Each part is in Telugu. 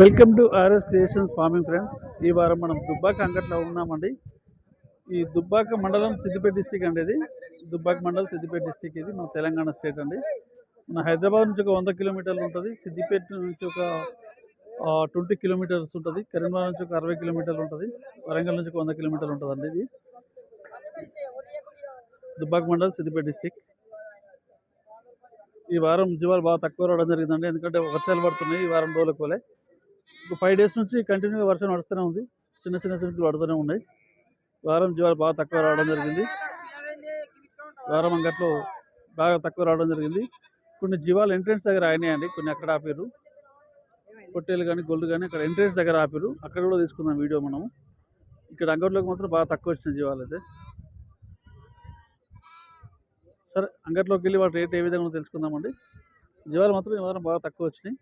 Welcome to RS stations farming friends. ఈ వారం మనం దుబ్బాక అంగట్లో ఉన్నామండి. ఈ దుబ్బాక మండలం సిద్దిపేట డిస్టిక్ అండి ఇది. దుబ్బాక మండలం సిద్దిపేట డిస్టిక్ ఇది. మన తెలంగాణ స్టేట్ అండి. మన హైదరాబాద్ నుంచి ఒక వంద కిలోమీటర్లు ఉంటుంది. సిద్దిపేట నుంచి ఒక ట్వంటీ కిలోమీటర్స్ ఉంటుంది. కరీంనగర్ నుంచి ఒక అరవై కిలోమీటర్లు ఉంటుంది. వరంగల్ నుంచి ఒక వంద కిలోమీటర్లు ఉంటుంది అండి ఇది. దుబ్బాక మండలం సిద్దిపేట డిస్టిక్. ఈ వారం జీవాలు బాగా తక్కువ రావడం జరిగిందండి. ఎందుకంటే వర్షాలు పడుతున్నాయి ఈ వారం రోజులకు కోలే. ఒక ఫైవ్ డేస్ నుంచి కంటిన్యూగా వర్షం నడుస్తూనే ఉంది. చిన్న చిన్న చినుకులు పడుతూనే ఉన్నాయి. వారం జీవాలు బాగా తక్కువ రావడం జరిగింది. వారం అంగట్లో బాగా తక్కువ రావడం జరిగింది. కొన్ని జీవాలు ఎంట్రెన్స్ దగ్గర అయినాయండి కొన్ని అక్కడ ఆపారు. పొట్టేలు కానీ గొల్లు కానీ అక్కడ ఎంట్రెన్స్ దగ్గర ఆపారు. అక్కడ కూడా తీసుకుందాం వీడియో మనము. ఇక్కడ అంగట్లోకి మాత్రం బాగా తక్కువ వచ్చిన జీవాలు అయితే. సరే అంగట్లోకి వెళ్ళి వాటి రేట్ ఏ విధంగా తెలుసుకుందామండి. జీవాలు మాత్రం ఈ వారం బాగా తక్కువ వచ్చినాయి.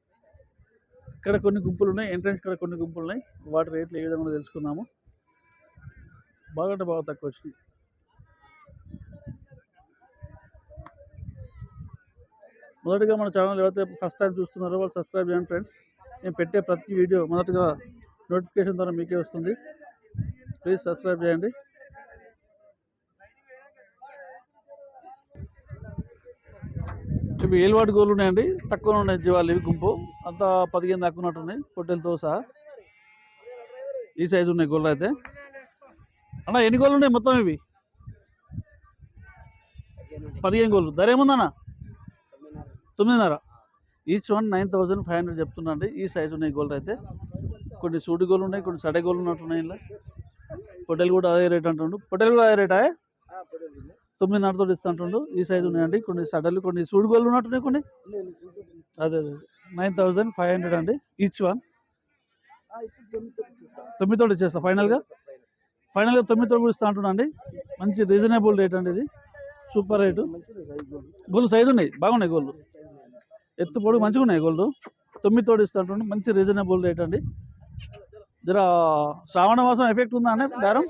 ఇక్కడ కొన్ని గుంపులు ఉన్నాయి ఎంట్రన్స్ ఇక్కడ కొన్ని గుంపులు ఉన్నాయి. వాటి రేట్లు ఏ విధంగా తెలుసుకుందాము. బాగా అంటే బాగా తక్కువ వచ్చినాయి. మొదటిగా మన ఛానల్ ఎవరైతే ఫస్ట్ టైం చూస్తున్నారో వాళ్ళు సబ్స్క్రైబ్ చేయండి ఫ్రెండ్స్. నేను పెట్టే ప్రతి వీడియో మొదటగా నోటిఫికేషన్ ద్వారా మీకే వస్తుంది. ప్లీజ్ సబ్స్క్రైబ్ చేయండి. ఇవి ఏలువాటి గోలు ఉన్నాయండి. తక్కువ ఉన్నాయి జీవాలు ఇవి గుంపు. అంతా పదిహేను దాకా ఉన్నట్టున్నాయి పొట్టెలతో సహా. ఈ సైజు ఉన్నాయి గోళ్ళు అయితే. అన్న ఎన్ని గోళ్ళు ఉన్నాయి మొత్తం ఇవి? పదిహేను గోళ్ళు ధర ఏముందన్న? తొమ్మిదిన్నర. Each one nine thousand five hundred చెప్తున్నా అండి ఈ సైజు ఉన్నాయి గోళ్ళు అయితే. కొన్ని సూడి గోళ్ళు ఉన్నాయి కొన్ని సడే గోళ్ళు ఉన్నట్టున్నాయి ఇలా. పొట్టెలు కూడా అదే రేట్ అంటుండు. పొట్టెలు కూడా అదే రేటా? తొమ్మిదిన్నరతో ఇస్తుంటుండు ఈ సైజు ఉన్నాయండి. కొన్ని సడన్లు కొన్ని సూడుగోళ్ళు ఉన్నట్టున్నాయి కొన్ని. అదే అదే నైన్ థౌజండ్ ఫైవ్ హండ్రెడ్ అండి. ఈచ్ వన్ తొమ్మిదితో ఇచ్చేస్తా. ఫైనల్గా ఫైనల్గా తొమ్మిదితో కూడా ఇస్తా అంటున్నాండి మంచి రీజనబుల్ రేట్ అండి ఇది. సూపర్ రేటు గోల్డ్ సైజు ఉన్నాయి. బాగున్నాయి గోల్డ్ ఎత్తు పొడి మంచిగా ఉన్నాయి గోల్డ్ తొమ్మిదితో ఇస్తా అంటుండు. మంచి రీజనబుల్ రేట్ అండి. జర శ్రావణ మాసం ఎఫెక్ట్ ఉందా అన్న బేరం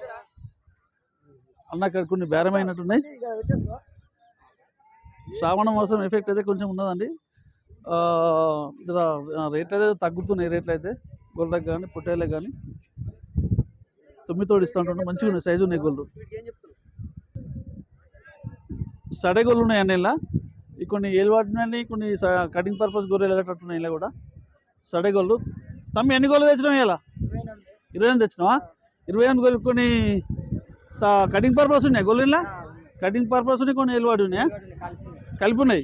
అన్న అక్కడ కొన్ని బేరం అయినట్టున్నాయి శ్రావణ మాసం ఎఫెక్ట్ అయితే కొంచెం ఉన్నదండి. ఆ, జర రేట్ అయితే తగ్గుతున్నాయి రేట్లు అయితే. గోల్డ్కి కానీ పొట్టేలకు కానీ. తొమ్మిది తోడు ఇస్తూ ఉంటుండే మంచిగా ఉన్నాయి సైజు ఉన్నాయి గోల్డ్. సడే గోళ్ళు ఉన్నాయి అన్ని ఇలా ఈ కొన్ని ఏలువాటినాయి కొన్ని కటింగ్ పర్పస్ గొర్రెలు వెళ్ళేటట్టున్నాయి ఇలా కూడా. సడే గోళ్ళు తమ్మి ఎన్ని గోళ్ళు తెచ్చినావు ఇలా ఇరవై ఎనిమిది. తెచ్చినావా? ఇరవై ఎనిమిది గోళ్ళు కొన్ని కటింగ్ పర్పస్ ఉన్నాయి గొల్లులా కటింగ్ పర్పస్ ఉన్నాయి కొన్ని ఎలువాడి ఉన్నాయా? కలిపి ఉన్నాయి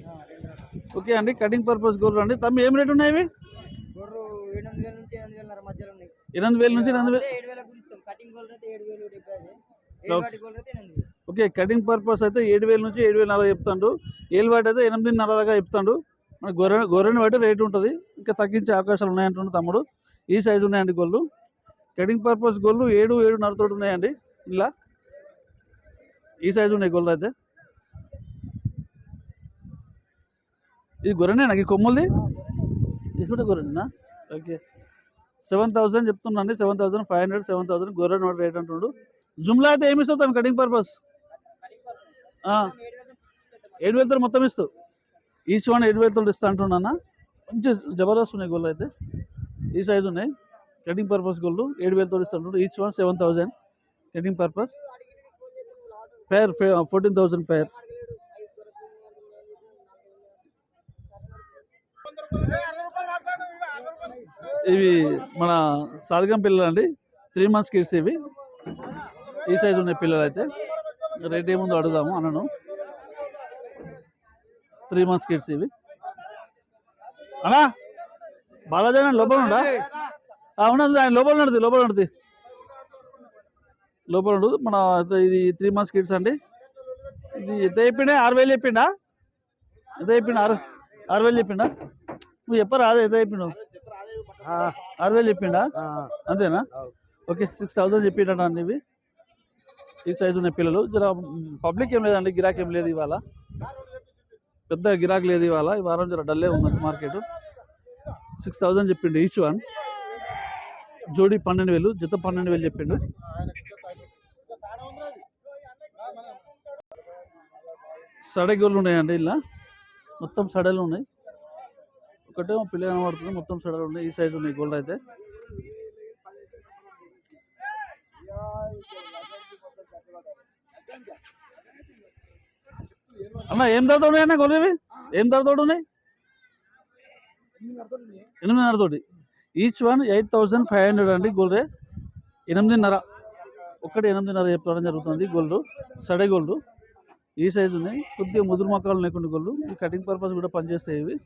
ఓకే అండి కటింగ్ పర్పస్ గొర్రెలు అండి. తమ్మి ఏం రేట్ ఉన్నాయి ఇవి? ఎనిమిది వేల నుంచి ఎనిమిది ఓకే కటింగ్ పర్పస్ అయితే ఏడు వేల నుంచి ఏడు వేల నర చెప్తాడు. ఏళ్ళు వాటి అయితే ఎనిమిదిన్నర దాకా చెప్తాడు. మన గొర్రె గొర్రెని బట్టి రేట్ ఉంటుంది. ఇంకా తగ్గించే అవకాశాలు ఉన్నాయంటుండు తమ్ముడు. ఈ సైజు ఉన్నాయండి గోళ్ళు కటింగ్ పర్పస్ గోళ్ళు ఏడు ఏడున్నర తోటి ఉన్నాయండి. ఇలా. ఈ సైజు ఉన్నాయి గోళ్ళు అయితే? ఇది గొర్రెనే నాకు ఈ కొమ్ములది? ఇది కూడా గొర్రెనా okay seven thousand చెప్తున్నాండి seven thousand five hundred seven thousand గొర్రె నోట్ రేట్ అంటుండు జుమ్లా అయితే ఏమి ఇస్తావు తను కటింగ్ పర్పస్ ఏడు వేలతో మొత్తం ఇస్తావు. ఈచ్ వన్ ఏడు వేలతో ఇస్తా అంటున్నానా? మంచి జబర్దస్త్ ఉన్నాయి గోళ్ళు అయితే. ఈ సైజు ఉన్నాయి. కటింగ్ పర్పస్ గోల్డ్ ఏడు వేలతో ఇస్తా ఇస్తాడు each one seven thousand cutting purpose pair fourteen thousand pair. ఇవి మన సాధకం పిల్లలు అండి. త్రీ మంత్స్ కిడ్స్ ఇవి. ఈ సైజు ఉన్నాయి పిల్లలు అయితే రేట్ ఏముందో అడుగుదాము అన్నను. త్రీ మంత్స్ కిడ్స్ ఇవి. అన్నా బాలాజీ లోపల ఉండా ఉన్నది ఆయన లోపల ఉన్నది లోపల ఉన్నది. లోపల ఉండదు. మన ఇది త్రీ మంత్స్ కిడ్స్ అండి. ఇది ఎంత చెప్పిండే? ఆరు వేలు చెప్పిండా? ఎంత చెప్పిండు? ఆరు ఆరు వేలు చెప్పిండా? నువ్వు చెప్పరా? అదే ఎంత చెప్పిండు? ఆరు వేలు చెప్పిండా? అంతేనా? ఓకే సిక్స్ థౌజండ్ చెప్పిండ ఇవి. ఈ సైజు ఉన్న పిల్లలు. జర పబ్లిక్ ఏం లేదండి గిరాకీ ఏం లేదు ఇవాళ. పెద్ద గిరాకీ లేదు ఇవాళ. ఈ వారం జర డల్లే ఉంది మార్కెట్ సిక్స్ థౌజండ్ చెప్పిండు ఈచ్ వన్ జోడీ పన్నెండు వేలు జత పన్నెండు వేలు చెప్పిండు. సడగులు ఉన్నాయండి ఇలా. మొత్తం సడలు ఉన్నాయి ఒకటే పిల్ల కనబడుతుంది మొత్తం సడలు ఉన్నాయి ఈ సైజు ఉన్నాయి గోల్డ్ అయితే. అన్న ఏం ధరతో ఉన్నాయి అన్న గొర్రెవి? ఏం ధరతో ఉన్నాయి ఎనిమిదిన్నర తోటి each one eight thousand five hundred అండి గోల్డ్ ఎనిమిదిన్నర. ఒక్కటి ఎనిమిదిన్నర చెప్పడం జరుగుతుంది గోల్డ్ సడే గోల్డ్ ఈ సైజు ఉన్నాయి. కొద్దిగా ముదురు మొక్కలు లేకుండా కొళ్ళు ఈ కటింగ్ పర్పస్ కూడా పనిచేస్తాయి ఇవి.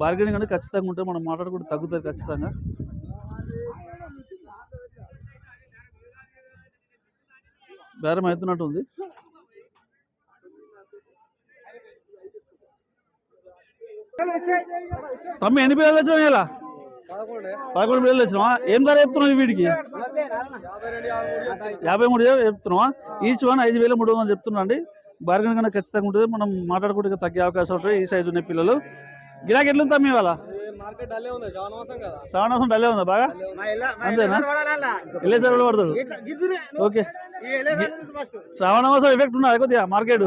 బార్గెనింగ్ అనేది ఖచ్చితంగా ఉంటే మనం మాట్లాడుకుంటే తగ్గుతుంది ఖచ్చితంగా. బేరం అవుతున్నట్టు ఉంది. తమ్మి ఎన్ని పిల్లలు వచ్చినావు ఇలా? పదకొండు పిల్లలు వచ్చినావా ఏం ధర చెప్తున్నావు వీటికి యాభై మూడు వేలు చెప్తున్నావా ఈచ్ వన్ ఐదు వేల మూడు వందలు చెప్తున్నా అండి బార్గెన్ కన్నా ఖచ్చితంగా ఉంటుంది మనం మాట్లాడుకుంటే తగ్గే అవకాశం ఉంటుంది ఈ సైజు ఉన్న పిల్లలు గిరాకీ ఎట్లుంది ఉంది శ్రావణమాసం కదా శ్రావణాసం డల్లే ఉందా బాగా అంతేనా వెళ్ళేసారి కూడా పడతాడు ఓకే శ్రావణ మాసం ఎఫెక్ట్ ఉన్నది కొద్దిగా మార్కెట్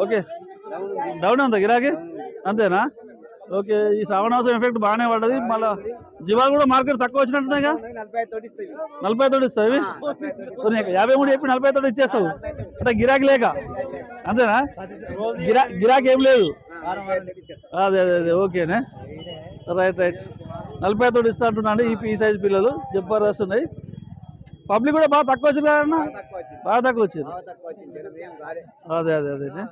ఓకే డౌన్ ఉందా గిరాకీ అంతేనా ఓకే ఈ శ్రావణ మాసం ఎఫెక్ట్ బాగానే పడ్డది. మళ్ళా జీవాలు కూడా మార్కెట్ తక్కువ వచ్చినట్టున్నాయిగా నలభై తోటి ఇస్తావు యాభై మూడు చెప్పి నలభై తోటి ఇచ్చేస్తావు. అంటే గిరాకీ లేక? అంతేనా? గిరా గిరాకీ ఏం లేదు. అదే అదే అదే ఓకేనే. Right right. నలభై తోటి ఇస్తా అంటున్నాను ఈ ఈ సైజ్ పిల్లలు. జబర్దస్త్ ఉన్నాయి పబ్లిక్ కూడా బాగా తక్కువ వచ్చింది కదా బాగా తక్కువ వచ్చింది. అదే అదే అదే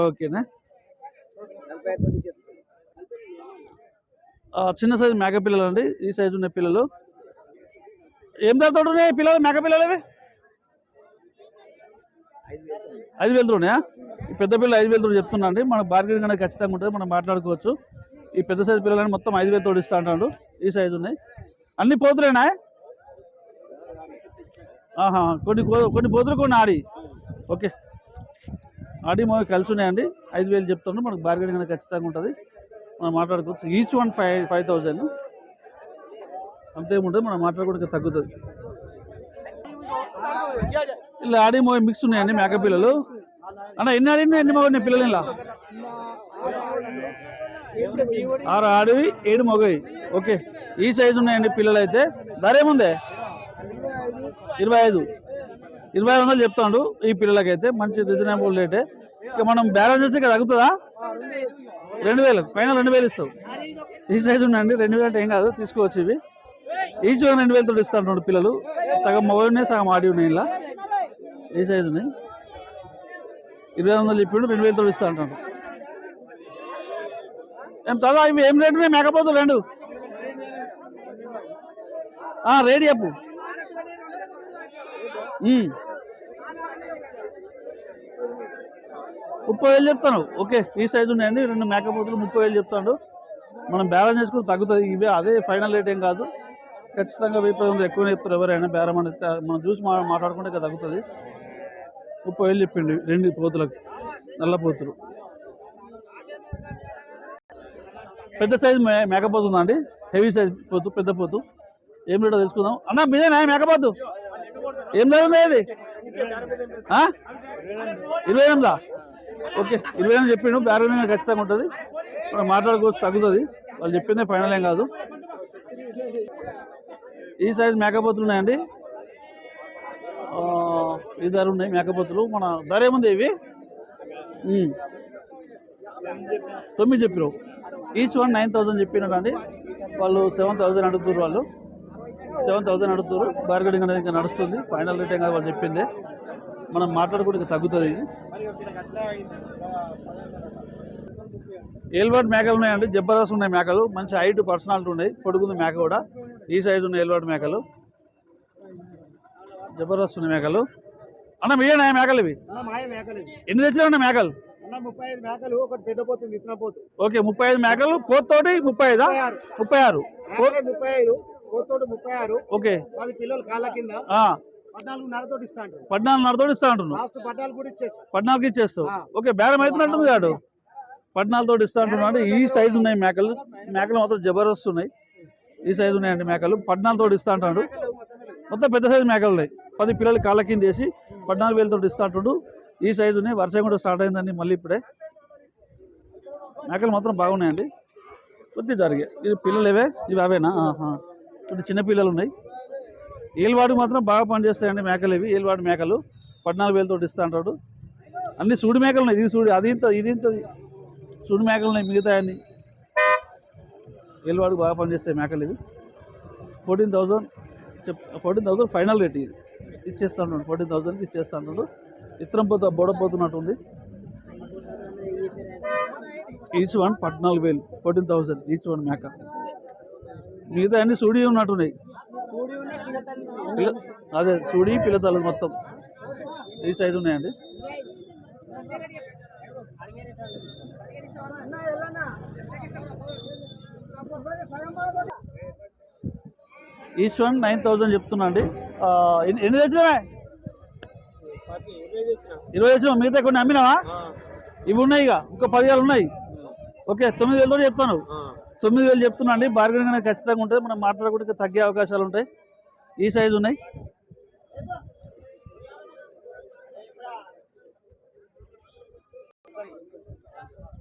ఓకేనే నలభై తోటి చెప్తాను ఆ, చిన్న సైజు మేక పిల్లలు అండి ఈ సైజు ఉన్న పిల్లలు. ఏం ధరతో ఉన్నాయి పిల్లలు మేక పిల్లలు ఇవి? ఐదు వేలతో ఉన్నాయా ఈ పెద్ద పిల్లలు ఐదు వేలతో చెప్తున్నా అండి. మన బార్గెనింగ్ అనేది ఖచ్చితంగా ఉంటుంది మనం మాట్లాడుకోవచ్చు. ఈ పెద్ద సైజు పిల్లలని మొత్తం ఐదు వేలతో ఇస్తా అంటాడు ఈ సైజు ఉన్నాయి. అన్ని పోతులేనా? ఆహా కొన్ని కో- కొన్ని పోతులు కొన్ని ఆడి. ఓకే. ఆడి మోగి కలిసి ఉన్నాయండి. ఐదు వేలు చెప్తాను మనకు బార్గెనింగ్ అనేది ఖచ్చితంగా ఉంటుంది. మనం మాట్లాడుకోవచ్చు each one five five thousand అంతేముంటుంది మనం మాట్లాడుకోవడానికి తగ్గుతుంది. ఇలా ఆడి మోగి మిక్స్ ఉన్నాయండి మేక పిల్లలు. అన్న ఎన్ని ఆడి ఎన్ని మగ పిల్లలు ఇలా? ఆరు ఆడివి ఏడు మగవి. ఓకే ఈ సైజు ఉన్నాయండి పిల్లలు అయితే ధర ఏముందే? ఇరవై ఐదు. ఇరవై ఐదు వందలు చెప్తాడు ఈ పిల్లలకైతే. మంచి రీజనబుల్ రేటే ఇక మనం బ్యాలెన్స్ చేస్తే ఇక్కడ తగ్గుతుందా? రెండు వేలు పైన రెండు వేలు ఇస్తావు. ఈ సైజు ఉండండి రెండు వేలు అంటే ఏం కాదు తీసుకోవచ్చు ఇవి. ఈచ్ రెండు వేలతో ఇస్తా రెండు పిల్లలు. సగం మొబైల్ ఉన్నాయి సగం ఆడి ఉన్నాయి ఇలా. ఈ సైజు ఉన్నాయి. ఇరవై ఐదు వందలు చెప్పిండు రెండు వేలతో ఇస్తా అంటాడు. ఏం చదువు ఇవి ఏం రేటు మేము మేకపోతులు రెండు. రేడి చెప్పు ముప్పై వేలు చెప్తాను. ఓకే ఈ సైజు ఉన్నాయండి. రెండు మేకపోతులు ముప్పై వేలు చెప్తాడు. మనం బ్యాలెన్స్ చేసుకుని తగ్గుతుంది. ఇవే అదే ఫైనల్ రేట్ ఏం కాదు. ఖచ్చితంగా వెయ్యి పది ఎక్కువనే చెప్తారు ఎవరైనా బేరం అనేది. మనం చూసి మా మాట్లాడుకుంటే తగ్గుతుంది. ముప్పై వేలు చెప్పిండు రెండు పోతులకు నల్ల పోతులు పెద్ద సైజు మే మేకపోతు ఉందా అండి? హెవీ సైజ్ పోతు పెద్ద పోతు ఏం రేటో తెలుసుకుందాం. అన్న మీదేనా? మేకపోతు ఏం జరుగుతుంది ఇది ఇరవై ఎనిమిదా ఓకే ఇరవై ఎనిమిది చెప్పిండు బ్యారల్ ఖచ్చితంగా ఉంటుంది. మనం మాట్లాడుకోవచ్చు తగ్గుతుంది. వాళ్ళు చెప్పిందే ఫైనల్ ఏం కాదు. ఈ సైజ్ మేకపోతులు ఉన్నాయండి. ఈ ధర ఉన్నాయి మేకపోతులు. మన ధర ఏముంది ఇవి? తొమ్మిది చెప్పినావు ఈచ్ వన్ నైన్ థౌసండ్ చెప్పినారండి వాళ్ళు సెవెన్ థౌసండ్ అడుగుతున్నారు వాళ్ళు. సెవెన్ థౌసండ్ అడుగుతారు. బార్గెనింగ్ అనేది ఇంకా నడుస్తుంది. ఫైనల్ రేట్ ఏం కాదు వాళ్ళు చెప్పిందే. మనం మాట్లాడుకుంటే ఇంకా తగ్గుతుంది ఇది. ఏల్వాడ్ మేకలు ఉన్నాయండి. జబర్దస్త్ ఉన్నాయి మేకలు. మంచి హైట్ పర్సనాలిటీ ఉన్నాయి. పొడుగుంది మేక కూడా. ఈ సైజు ఉన్నాయి ఏల్వాడ్ మేకలు. జబర్దస్త్ ఉన్నాయి మేకలు. అన్న మీరేనా మేకలు ఇవి? ఎన్ని తెచ్చినా మేకలు? ఓకే ముప్పై ఐదు మేకలు. పోతోటి ముప్పై ఐదా. ముప్పై ఆరు ముప్పై ఐదు. ముప్పై ఆరు. ఓకే. పది పిల్లలు కాళ్ళ కింద. ఆ, పద్నాలుగున్నరతో ఇస్తా అంటారు పద్నాలుగున్నరతో ఇస్తా అంటున్నావు లాస్ట్ పట్టాలు కూడా ఇచ్చేస్తా. పద్నాలుగు ఇచ్చేస్తావు. ఆ. ఓకే బేరం అవుతున్నట్టుంది కాడు పద్నాలుగుతో ఇస్తా అంటున్నాడు ఈ సైజు ఉన్నాయి మేకలు. మేకలు మాత్రం జబర్దస్త్ ఉన్నాయి. ఈ సైజు ఉన్నాయండి మేకలు. పద్నాలుగుతో ఇస్తా అంటాడు మొత్తం పెద్ద సైజు మేకలు ఉన్నాయి పది పిల్లలు కాళ్ళ కింద వేసి పద్నాలుగు వేలతో ఇస్తా అంటాడు ఈ సైజు ఉన్నాయి. వర్షం కూడా స్టార్ట్ అయిందండి మళ్ళీ ఇప్పుడే. మేకలు మాత్రం బాగున్నాయండి. కొద్ది జరిగే. ఇవి పిల్లలు ఇవే? ఇవి అవేనా? ఆహా. చిన్నపిల్లలు ఉన్నాయి. ఏలువాడు మాత్రం బాగా పనిచేస్తాయండి మేకలు ఇవి ఏలువాడు మేకలు. పద్నాలుగు వేలతో ఇస్తా అంటాడు. అన్ని సూడి మేకలు ఉన్నాయి ఇది సూడి అది ఇంత ఇది ఇంత. సూడి మేకలు ఉన్నాయి మిగతా అన్ని. ఏలువాడు బాగా పనిచేస్తాయి మేకలు ఇవి. ఫోర్టీన్ థౌజండ్ చెప్ ఫోర్టీన్ థౌజండ్ ఫైనల్ రేట్ ఇది. ఇచ్చేస్తా ఉన్నాడు ఫోర్టీన్ థౌజండ్కి ఇచ్చేస్తా ఉన్నాడు ఇత్తనం పోతే బొడపోతున్నట్టుంది ఈచ్ వన్ పద్నాలుగు వేలు ఫోర్టీన్ థౌజండ్ ఈచ్ వన్ మేక. మిగతా అన్ని సూడి ఉన్నట్టున్నాయి. పిల్ల అదే సూడి పిల్లతలు మొత్తం. ఈ సైజు ఉన్నాయండి. ఈచ్ వన్ నైన్ థౌజండ్ చెప్తున్నా అండి. ఎన్ని ఎన్ని తెచ్చినావే ఇరవై తెచ్చినా. మిగతా కొన్ని అమ్మినావా? ఇవి ఉన్నాయి ఇక. ఇంకా పదివేలు ఉన్నాయి. ఓకే తొమ్మిది వేలతో చెప్తాను. తొమ్మిది వేలు చెప్తున్నా అండి. బార్గెనింగ్ అనేది ఖచ్చితంగా ఉంటుంది. మనం మాట్లాడుకుంటే తగ్గే అవకాశాలు ఉంటాయి. ఈ సైజు ఉన్నాయి.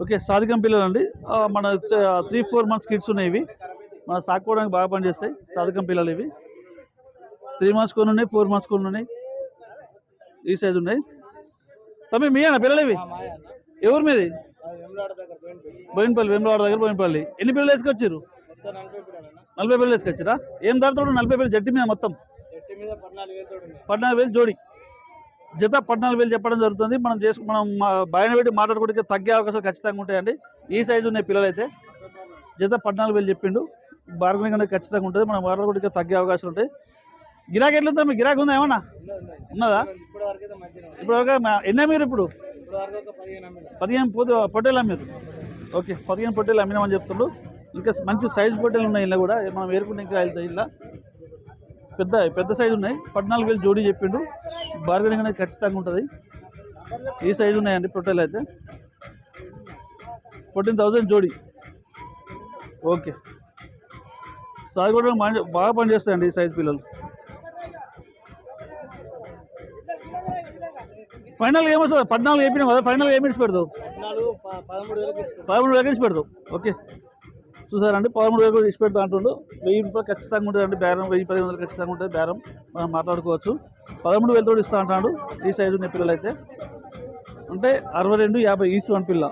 ఓకే సాధికం పిల్లలు అండి. మన త్రీ ఫోర్ మంత్స్ కిడ్స్ ఉన్నాయి ఇవి. మన సాకుకోవడానికి బాగా పనిచేస్తాయి సాధకం పిల్లలు ఇవి. త్రీ మంత్స్ కొన్ని ఉన్నాయి ఫోర్ మంత్స్ కొన్ని ఉన్నాయి. ఈ సైజు ఉన్నాయి. తమ్మి మీ అన్న పిల్లలు ఇవి? ఎవరు మీది? బోయినపల్లి వేములవాడ దగ్గర బోయినపల్లి ఎన్ని పిల్లలు వేసుకొచ్చారు నలభై పిల్లలు వేసుకొచ్చారా ఏం ధరతో నలభై పిల్లలు జట్టి మీద మొత్తం. పద్నాలుగు వేలు జోడి. జత పద్నాలుగు వేలు చెప్పడం జరుగుతుంది. మనం చేసుకు మనం మా- పెట్టి మాట్లాడుకోవడానికి తగ్గే అవకాశాలు ఖచ్చితంగా ఉంటాయండి. ఈ సైజు ఉన్నాయి పిల్లలైతే. జత పద్నాలుగు వేలు చెప్పిండు. బార్గనింగ్ అనేది ఖచ్చితంగా ఉంటుంది. మనం మాట్లాడుకోవడానికి తగ్గే అవకాశాలు ఉంటాయి. గిరాకీ ఎట్లుందా మీ గిరాకీ ఉందా ఏమన్నా? ఉన్నదా? ఇప్పుడు ఎన్న మీరు ఇప్పుడు? పదిహేను పొద్దు పొట్టేలు అమ్మేది. ఓకే పదిహేను పొట్టేలు అమ్మినామని చెప్తుండ్రు. ఇంకా మంచి సైజు పొట్టేలు ఉన్నాయి ఇలా కూడా. మనం ఏరుకుంటే ఇంకా వెళ్తాయి ఇలా. పెద్ద పెద్ద సైజు ఉన్నాయి. పద్నాలుగు వేలు జోడీ చెప్పిండు బార్గెనింగ్ అనేది ఖచ్చితంగా ఉంటుంది. ఈ సైజు ఉన్నాయండి పొట్టేలు అయితే? ఫోర్టీన్ థౌజండ్ జోడీ. ఓకే. సాగు కూడా మంచి బాగా పనిచేస్తాయండి ఈ సైజు పిల్లలు. ఫైనల్ ఏమొస్తుంది? పద్నాలుగు అయిపోయినావు కదా ఫైనల్ ఏమి ఇచ్చి పెడతావు? పద్నాలుగు ప- పదమూడు వేలకు ఇచ్చి పెడతావు. ఓకే. చూసారండి పదమూడు వేలు ఇచ్చి పెడతా అంటుండు. వెయ్యి రూపాయలు ఖచ్చితంగా ఉంటుందండి బేరం వెయ్యి పది వందలు ఖచ్చితంగా ఉంటుంది బేరం. మనం మాట్లాడుకోవచ్చు. పదమూడు వేలతో ఇస్తా అంటాడు ఈ సైజు ఉన్న పిల్లలు అయితే అంటే అరవై రెండు యాభై ఈస్ట్ వన్ పిల్ల.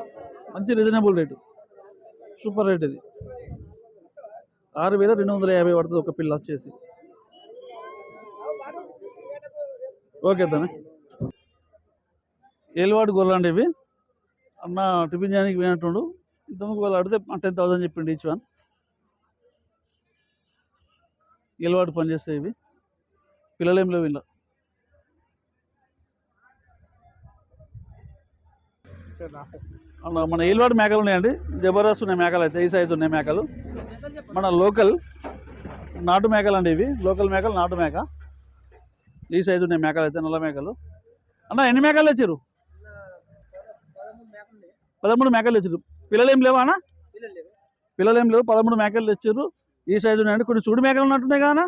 మంచి రీజనబుల్ రేటు సూపర్ రేట్ ఇది. ఆరు వేల రెండు వందల యాభై పడుతుంది ఒక పిల్ల వచ్చేసి. ఓకే తనే ఏలివాడు గొర్రెలు ఇవి. అన్న టిఫిన్ చేయడానికి పోయినట్టుండు. ఇంతకు వాళ్ళు అడిగితే టెన్ థౌసండ్ చెప్పిండు ఈచ్ వన్. ఏలివాడు పనిచేస్తాయి ఇవి. పిల్లలేం లేవు ఇలా మన ఏలివాడు మేకలు ఉన్నాయండి. జబర్దస్త్ ఉన్నాయి మేకలు అయితే ఈ సైజు ఉన్నాయి మేకలు. మన లోకల్ నాటు మేకలు అండి ఇవి. లోకల్ మేకలు నాటు మేక. ఈ సైజు ఉన్నాయి మేకలు అయితే నల్ల మేకలు. అన్న ఎన్ని మేకలు తెచ్చారు పదమూడు మేకలు తెచ్చారు. పిల్లలు ఏం లేవా అన్న? పిల్లలు ఏం లేవు. పదమూడు మేకలు తెచ్చారు. ఈ సైజు ఉన్నాయండి. కొన్ని చూడు మేకలు ఉన్నట్టున్నాయి అన్న?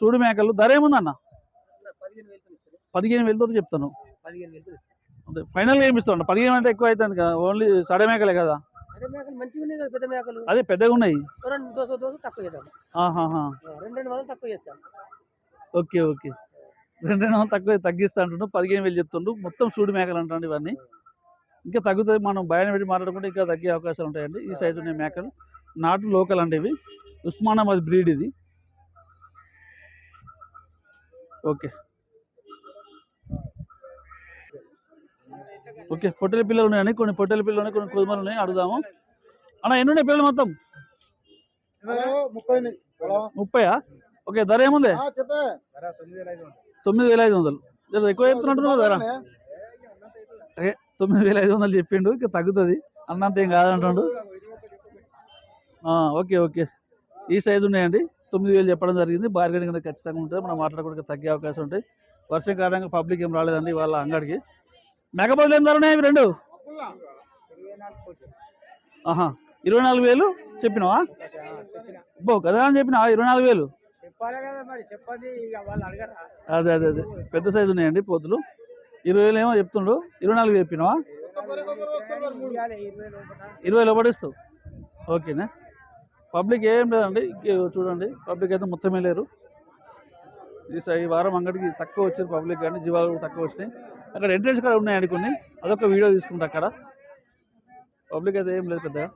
చూడు మేకలు ధర ఏముందన్న పదిహేను వేలతో ఇస్తారు పదిహేను వేలతో చెప్తాను. అదే ఫైనల్గా ఏమి ఇస్తాను పదిహేను అంటే ఎక్కువ అవుతుంది కదా. ఓన్లీ సడే మేకలే కదా. అదే పెద్దగా ఉన్నాయి. Okay okay. రెండు రెండు వందలు తక్కువ తగ్గిస్తా అంటుండు పదిహేను వేలు చెప్తుండు మొత్తం సూడి మేకలు అంటాండి ఇవన్నీ. ఇంకా తగ్గుతుంది. మనం బయట పెట్టి మాట్లాడుకుంటే ఇంకా తగ్గే అవకాశాలు ఉంటాయండి. ఈ సైజు ఉన్నాయి మేకలు. నాటు లోకల్ అంటే ఇవి. ఉస్మానాబాద్ బ్రీడ్ ఇది. ఓకే ఓకే పొట్టెల పిల్లలు ఉన్నాయని కొన్ని పొట్టెల పిల్లలు ఉన్నాయి కొన్ని కుదుమలు ఉన్నాయి. అడుగుదాము. అన్న ఎన్ని ఉన్నాయి పిల్లలు మొత్తం? ముప్పై ముప్పయా? ఓకే ధర ఏముంది? తొమ్మిది వేల ఐదు వందలు. ఎక్కువ చెప్తున్నట్టున్నావు ధర. తొమ్మిది వేల ఐదు వందలు చెప్పిండు ఇంకా తగ్గుతుంది. అన్నంత ఏం కాదంటుండు. Okay okay. ఈ సైజు ఉన్నాయండి. తొమ్మిది వేలు చెప్పడం జరిగింది. బార్గెనింగ్ అనేది ఖచ్చితంగా ఉంటుంది. మనం మాట్లాడుకుంటే తగ్గే అవకాశం ఉంటాయి వర్షం కారణంగా పబ్లిక్ ఏం రాలేదండి వాళ్ళ అంగడికి. మెగబోజులు ఏం ధర ఉన్నాయి రెండు? ఆహా ఇరవై నాలుగు వేలు చెప్పినావా? బో కదా అని చెప్పినావా ఇరవై నాలుగు వేలు. అదే అదే అదే. పెద్ద సైజు ఉన్నాయండి పోతులు. ఇరవై వేలు ఏమో చెప్తుండు. ఇరవై నాలుగు చెప్పినావా? ఇరవై లోపల లోపడిస్తావు ఓకేనా? పబ్లిక్ ఏం లేదండి. చూడండి. పబ్లిక్ అయితే మొత్తమే లేరు. ఈ ఈ వారం అంగడికి తక్కువ వచ్చారు పబ్లిక్ కానీ జీవాలు కూడా తక్కువ వచ్చినాయి. అక్కడ ఎంట్రెన్స్ కూడా ఉన్నాయండి కొన్ని. అదొక వీడియో తీసుకుంటా అక్కడ. పబ్లిక్ అయితే ఏం లేదు పెద్దగా.